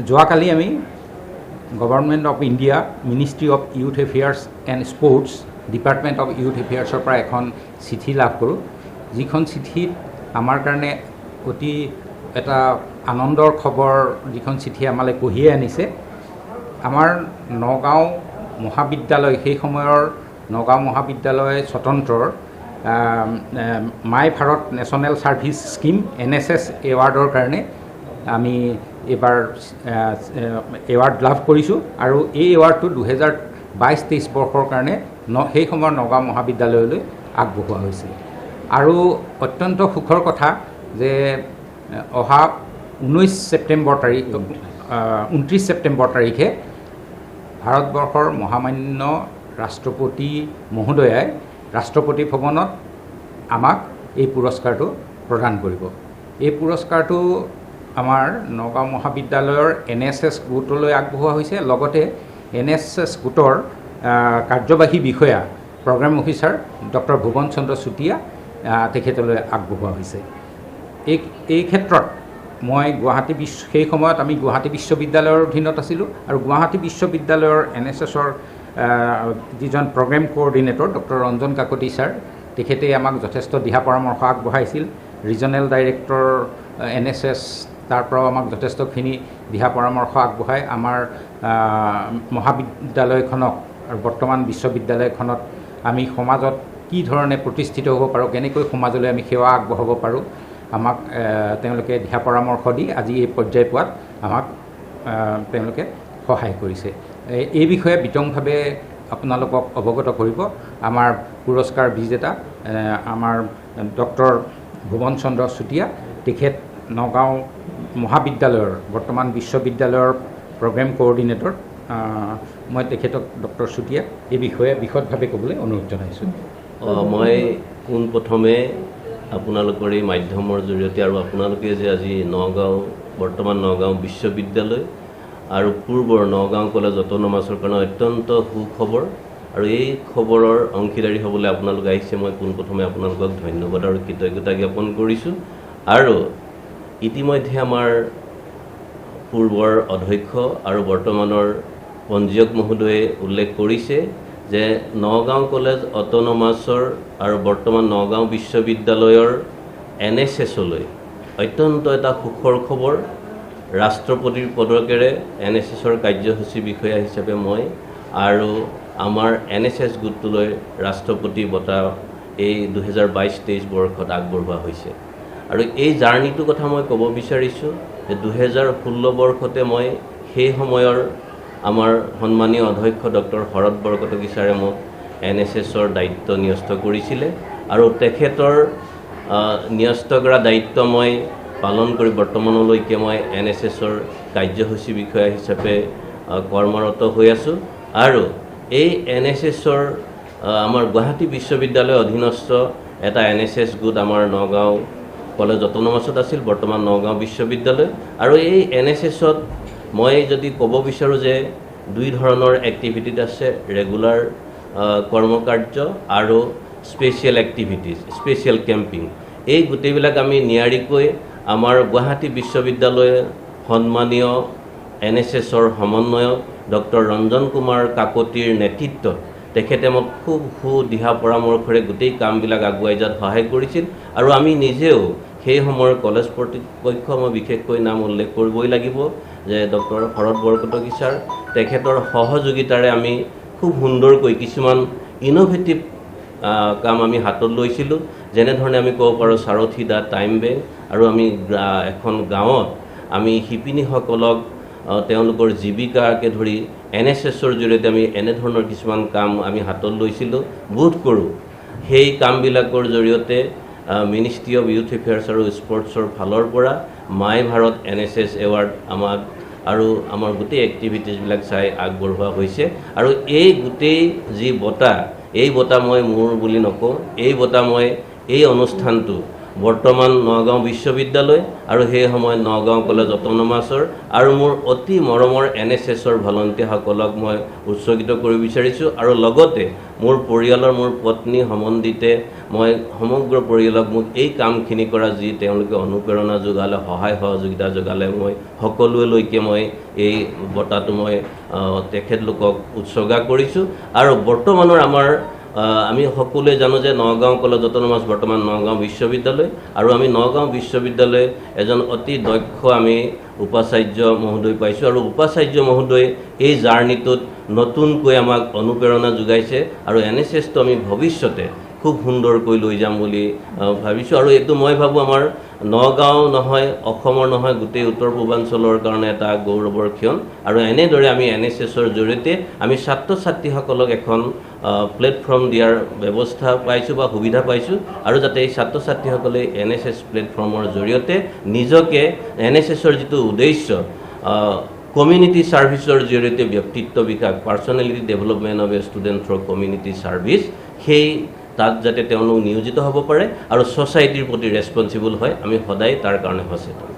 যোৱাকালি আমি government of India ministry of youth affairs and sports department of youth এফেয়াৰ্ছৰ পৰা এখন চিঠি লাভ কৰোঁ। যিখন চিঠিত আমাৰ কাৰণে অতি এটা আনন্দৰ খবৰ যিখন চিঠি আমালৈ কঢ়িয়াই আনিছে। আমাৰ নগাঁও মহাবিদ্যালয় সেই সময়ৰ নগাঁও মহাবিদ্যালয় স্বতন্ত্ৰৰ my Bharat national service scheme N S S এৱাৰ্ডৰ কাৰণে আমি এইবাৰ এৱাৰ্ড লাভ কৰিছোঁ আৰু এই এৱাৰ্ডটো দুহেজাৰ বাইছ তেইছ বৰ্ষৰ কাৰণে ন সেই সময়ৰ নগাঁও মহাবিদ্যালয়লৈ আগবঢ়োৱা হৈছে। আৰু অত্যন্ত সুখৰ কথা যে অহা ঊনৈছ ছেপ্টেম্বৰ তাৰিখ ঊনত্ৰিছ ছেপ্টেম্বৰ তাৰিখে ভাৰতবৰ্ষৰ মহামান্য ৰাষ্ট্ৰপতি মহোদয়াই ৰাষ্ট্ৰপতি ভৱনত আমাক এই পুৰস্কাৰটো প্ৰদান কৰিব। এই পুৰস্কাৰটো আমাৰ নগাঁও মহাবিদ্যালয়ৰ এন এছ এছ গোটলৈ আগবঢ়োৱা হৈছে, লগতে এন এছ এছ গোটৰ কাৰ্যবাহী বিষয়া, program officer doctor Bhuban Chandra Chutia তেখেতলৈ আগবঢ়োৱা হৈছে। এই এই ক্ষেত্ৰত মই গুৱাহাটী বিশ্ব সেই সময়ত আমি গুৱাহাটী বিশ্ববিদ্যালয়ৰ অধীনত আছিলোঁ আৰু গুৱাহাটী বিশ্ববিদ্যালয়ৰ এন এছ এছৰ যিজন program coordinator doctor Ranjan Kakati sir, তেখেতে আমাক যথেষ্ট দিহা পৰামৰ্শ আগবঢ়াইছিল। Regional director N S S তাৰ পৰাও আমাক যথেষ্টখিনি দিহা পৰামৰ্শ আগবঢ়াই। আমাৰ মহাবিদ্যালয়খনক আৰু বৰ্তমান বিশ্ববিদ্যালয়খনত আমি সমাজত কি ধৰণে প্ৰতিষ্ঠিত হ'ব পাৰোঁ কেনেকৈ সমাজলৈ আমি সেৱা আগবঢ়াব পাৰোঁ আমাক তেওঁলোকে দিহা পৰামৰ্শ দি আজি এই পৰ্যায় পোৱাত আমাক তেওঁলোকে সহায় কৰিছে। এই বিষয়ে বিতংভাৱে আপোনালোকক অৱগত কৰিব। আমাৰ পুৰস্কাৰ বিজেতা আমাৰ ডক্টৰ ভুৱন চন্দ্ৰ চুতীয়া তেখেত নগাঁও মহাবিদ্যালয়ৰ বৰ্তমান বিশ্ববিদ্যালয়ৰ প্ৰগ্ৰেম কোঅৰ্ডিনেটৰ মই তেখেতক ডক্টৰ চুতীয়া এই বিষয়ে বিশদভাৱে ক'বলৈ অনুৰোধ জনাইছোঁ। মই পোনপ্ৰথমে আপোনালোকৰ এই মাধ্যমৰ জৰিয়তে আৰু আপোনালোকে যে আজি নগাঁও বৰ্তমান নগাঁও বিশ্ববিদ্যালয় আৰু পূৰ্বৰ নগাঁও কলেজ অট'নমাছৰ কাৰণে অত্যন্ত সুখবৰ আৰু এই খবৰৰ অংশীদাৰী হ'বলৈ আপোনালোক আহিছে মই পোনপ্ৰথমে আপোনালোকক ধন্যবাদ আৰু কৃতজ্ঞতা জ্ঞাপন কৰিছোঁ। আৰু ইতিমধ্যে আমাৰ পূৰ্বৰ অধ্যক্ষ আৰু বৰ্তমানৰ পঞ্জীয়ক মহোদয়ে উল্লেখ কৰিছে যে নগাঁও কলেজ অট'নমাছৰ আৰু বৰ্তমান নগাঁও বিশ্ববিদ্যালয়ৰ এন এছ এছলৈ অত্যন্ত এটা সুখৰ খবৰ। ৰাষ্ট্ৰপতিৰ পদকেৰে এন এছ এছৰ কাৰ্যসূচী বিষয়া হিচাপে মই আৰু আমাৰ এন এছ এছ গোটটোলৈ ৰাষ্ট্ৰপতি বঁটা এই দুহেজাৰ বাইছ তেইছ বৰ্ষত আগবঢ়োৱা হৈছে। আৰু এই জাৰ্ণিটোৰ কথা মই ক'ব বিচাৰিছোঁ যে দুহেজাৰ ষোল্ল বৰ্ষতে মই সেই সময়ৰ আমাৰ সন্মানীয় অধ্যক্ষ ডক্টৰ শৰৎ বৰকটকী ছাৰে মোক এন এছ এছৰ দায়িত্ব ন্যস্ত কৰিছিলে আৰু তেখেতৰ ন্যস্ত কৰা দায়িত্ব মই পালন কৰি বৰ্তমানলৈকে মই এন এছ এছৰ কাৰ্যসূচী বিষয়া হিচাপে কৰ্মৰত হৈ আছোঁ। আৰু এই এন এছ এছৰ আমাৰ গুৱাহাটী বিশ্ববিদ্যালয়ৰ অধীনস্থ এটা এন এছ এছ গোট আমাৰ নগাঁও কলেজ অট'নমাছত আছিল, বৰ্তমান নগাঁও বিশ্ববিদ্যালয়। আৰু এই এন এছ এছত মই যদি ক'ব বিচাৰোঁ যে দুই ধৰণৰ এক্টিভিটিত আছে ৰেগুলাৰ কৰ্মকাৰ্য আৰু স্পেচিয়েল এক্টিভিটিজ স্পেচিয়েল কেম্পিং এই গোটেইবিলাক আমি নিয়াৰিকৈ আমাৰ গুৱাহাটী বিশ্ববিদ্যালয়ে সন্মানীয় এন এছ এছৰ সমন্বয়ক ডক্টৰ ৰঞ্জন কুমাৰ কাকতিৰ নেতৃত্বত তেখেতে মোক খুব সু দিহা পৰামৰ্শৰে গোটেই কামবিলাক আগুৱাই যোৱাত সহায় কৰিছিল আৰু আমি নিজেও সেই সময়ৰ কলেজ কৰ্তৃপক্ষ মই বিশেষকৈ নাম উল্লেখ কৰিবই লাগিব যে ডক্টৰ শৰৎ বৰকটকী ছাৰ তেখেতৰ সহযোগিতাৰে আমি খুব সুন্দৰকৈ কিছুমান ইন'ভেটিভ কাম আমি হাতত লৈছিলোঁ। যেনেধৰণে আমি ক'ব পাৰোঁ সাৰথি দা টাইম বেংক আৰু আমি এখন গাঁৱত আমি শিপিনীসকলক তেওঁলোকৰ জীৱিকাকে ধৰি এন এছ এছৰ জৰিয়তে আমি এনেধৰণৰ কিছুমান কাম আমি হাতত লৈছিলোঁ বোধ কৰোঁ। সেই কামবিলাকৰ জৰিয়তে মিনিষ্ট্ৰি অফ ইউথ এফেয়াৰ্ছ আৰু স্পৰ্টছৰ ফালৰ পৰা my Bharat N S S award আমাক আৰু আমাৰ গোটেই এক্টিভিটিজবিলাক চাই আগবঢ়োৱা হৈছে। আৰু এই গোটেই যি বঁটা এই বঁটা মই মোৰ বুলি নকওঁ এই বঁটা মই এই অনুষ্ঠানটো বৰ্তমান নগাঁও বিশ্ববিদ্যালয় আৰু সেই সময়ত নগাঁও কলেজ অট'নমাছৰ আৰু মোৰ অতি মৰমৰ এন এছ এছৰ ভলণ্টিয়াৰসকলক মই উৎসৰ্গিত কৰিব বিচাৰিছোঁ আৰু লগতে মোৰ পৰিয়ালৰ মোৰ পত্নী সম্বন্ধিতে মই সমগ্ৰ পৰিয়ালক মোক এই কামখিনি কৰা যি তেওঁলোকে অনুপ্ৰেৰণা যোগালে সহায় সহযোগিতা যোগালে মই সকলোলৈকে মই এই বঁটাটো মই তেখেতলোকক উৎসৰ্গা কৰিছোঁ। আৰু বৰ্তমানৰ আমাৰ আমি সকলোৱে জানো যে নগাঁও কলেজ অট'নমাছ বৰ্তমান নগাঁও বিশ্ববিদ্যালয় আৰু আমি নগাঁও বিশ্ববিদ্যালয় এজন অতি দক্ষ আমি উপাচাৰ্য মহোদয় পাইছোঁ আৰু উপাচাৰ্য মহোদয় এই জাৰ্ণিটোত নতুনকৈ আমাক অনুপ্ৰেৰণা যোগাইছে আৰু এন এছ এছটো আমি ভৱিষ্যতে খুব সুন্দৰকৈ লৈ যাম বুলি ভাবিছোঁ আৰু এইটো মই ভাবোঁ আমাৰ নগাঁও নহয় অসমৰ নহয় গোটেই উত্তৰ পূৰ্বাঞ্চলৰ কাৰণে এটা গৌৰৱৰ ক্ষণ আৰু এনেদৰে আমি এন এছ এছৰ জৰিয়তে আমি ছাত্ৰ ছাত্ৰীসকলক এখন প্লেটফৰ্ম দিয়াৰ ব্যৱস্থা পাইছোঁ বা সুবিধা পাইছোঁ আৰু যাতে এই ছাত্ৰ ছাত্ৰীসকলে এন এছ এছ প্লেটফৰ্মৰ জৰিয়তে নিজকে এন এছ এছৰ যিটো উদ্দেশ্য কমিউনিটি ছাৰ্ভিচৰ জৰিয়তে ব্যক্তিত্ব বিকাশ personality development of a student through community service সেই তাত যাতে তেওঁলোক নিয়োজিত হ'ব পাৰে আৰু ছ'চাইটিৰ প্ৰতি ৰেচপনচিবল হয়, আমি সদায় তাৰ কাৰণে সচেতন।